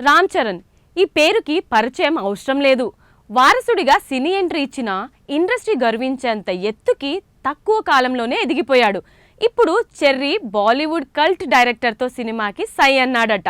రామ్ చరణ్. ఈ పేరుకి పరిచయం అవసరం లేదు. వారసుడిగా సినీ ఎంట్రీ ఇచ్చిన ఇండస్ట్రీ గర్వించేంత ఎత్తుకి తక్కువ కాలంలోనే ఎదిగిపోయాడు. ఇప్పుడు చెర్రీ బాలీవుడ్ కల్ట్ డైరెక్టర్తో సినిమాకి సై అన్నాడట.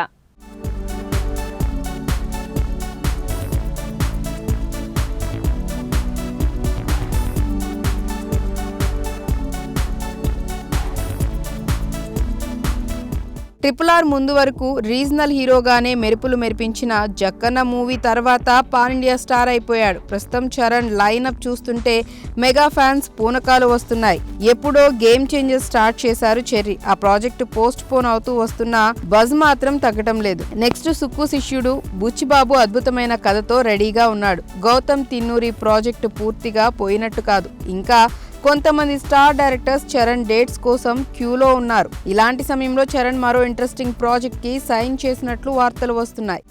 ట్రిపుల్ ఆర్ ముందు వరకు రీజనల్ హీరోగానే మెరుపులు మెరిపించిన జక్కన్న మూవీ తర్వాత పాన్ ఇండియా స్టార్ అయిపోయాడు. ప్రస్తుతం చరణ్ లైనప్ చూస్తుంటే మెగా ఫ్యాన్స్ పూనకాలు వస్తున్నాయి. ఎప్పుడో గేమ్ చేంజెస్ స్టార్ట్ చేశారు చెర్రీ. ఆ ప్రాజెక్టు పోస్ట్ పోన్ అవుతూ వస్తున్న బజ్ మాత్రం తగ్గటం లేదు. నెక్స్ట్ సుక్కు శిష్యుడు బుచ్చిబాబు అద్భుతమైన కథతో రెడీగా ఉన్నాడు. గౌతమ్ తిన్నూరి ప్రాజెక్టు పూర్తిగా పోయినట్టు కాదు. ఇంకా కొంతమంది స్టార్ డైరెక్టర్స్ చరణ్ డేట్స్ కోసం క్యూలో ఉన్నారు. ఇలాంటి సమయంలో చరణ్ మరో ఇంట్రెస్టింగ్ ప్రాజెక్ట్కి సైన్ చేసినట్లు వార్తలు వస్తున్నాయి.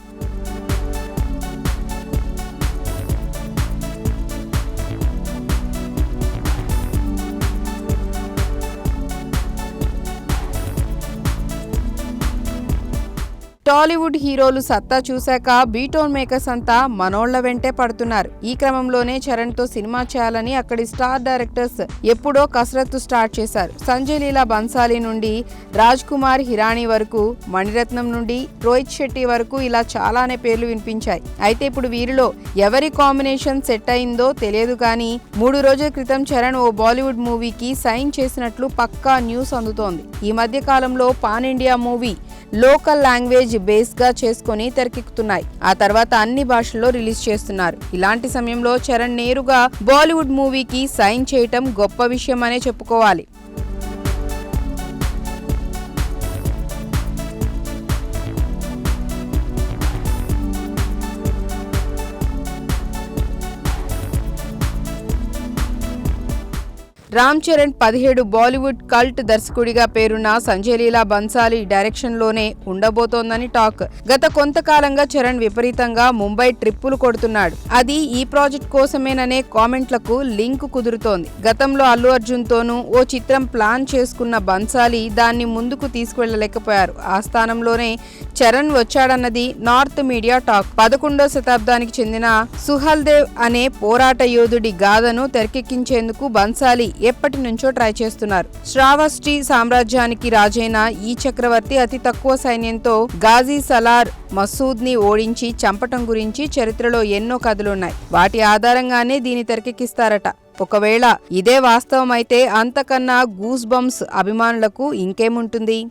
టాలీవుడ్ హీరోలు సత్తా చూశాక బీటోన్ మేకర్స్ అంతా మనోళ్ళ వెంటే పడుతున్నారు. ఈ క్రమంలోనే చరణ్తో సినిమా చేయాలని అక్కడి స్టార్ డైరెక్టర్స్ ఎప్పుడో కసరత్తు స్టార్ట్ చేశారు. సంజయ్ లీలా బన్సాలి నుండి రాజ్ కుమార్ హిరాణి వరకు మణిరత్నం నుండి రోహిత్ శెట్టి వరకు ఇలా చాలానే పేర్లు వినిపించాయి. అయితే ఇప్పుడు వీరిలో ఎవరి కాంబినేషన్ సెట్ అయిందో తెలియదు కానీ మూడు రోజుల క్రితం చరణ్ ఓ బాలీవుడ్ మూవీకి సైన్ చేసినట్లు పక్కా న్యూస్ అందుతోంది. ఈ మధ్య కాలంలో pan India movie local language బేస్గా చేసుకొని తెరకెక్కుతున్నాయి. ఆ తర్వాత అన్ని భాషల్లో రిలీజ్ చేస్తున్నారు. ఇలాంటి సమయంలో చరణ్ నేరుగా బాలీవుడ్ మూవీకి సైన్ చేయటం గొప్ప విషయం అనే చెప్పుకోవాలి. రామ్ చరణ్ పదిహేడు బాలీవుడ్ కల్ట్ దర్శకుడిగా పేరున్న సంజయ్ లీలా బన్సాలి డైరెక్షన్లోనే ఉండబోతోందని టాక్. గత కొంతకాలంగా చరణ్ విపరీతంగా ముంబై ట్రిప్పులు కొడుతున్నాడు. అది ఈ ప్రాజెక్ట్ కోసమేననే కామెంట్లకు లింక్ కుదురుతోంది. గతంలో అల్లు అర్జున్ తోనూ ఓ చిత్రం ప్లాన్ చేసుకున్న బన్సాలి దాన్ని ముందుకు తీసుకువెళ్ళలేకపోయారు ఆ స్థానంలోనే చరణ్ వచ్చాడన్నది నార్త్ మీడియా టాక్. పదకొండో శతాబ్దానికి చెందిన సుహల్దేవ్ అనే పోరాట యోధుడి గాథను తెరకెక్కించేందుకు బన్సాలి ఎప్పటి నుంచో ట్రై చేస్తున్నారు. శ్రావస్టి సామ్రాజ్యానికి రాజైన ఈ చక్రవర్తి అతి తక్కువ సైన్యంతో గాజీ సలార్ మసూద్ని ఓడించి చంపటం గురించి చరిత్రలో ఎన్నో కథలున్నాయి. వాటి ఆధారంగానే దీన్ని తెరకెక్కిస్తారట. ఒకవేళ ఇదే వాస్తవమైతే అంతకన్నా గూస్ బంప్స్ అభిమానులకు ఇంకేముంటుంది?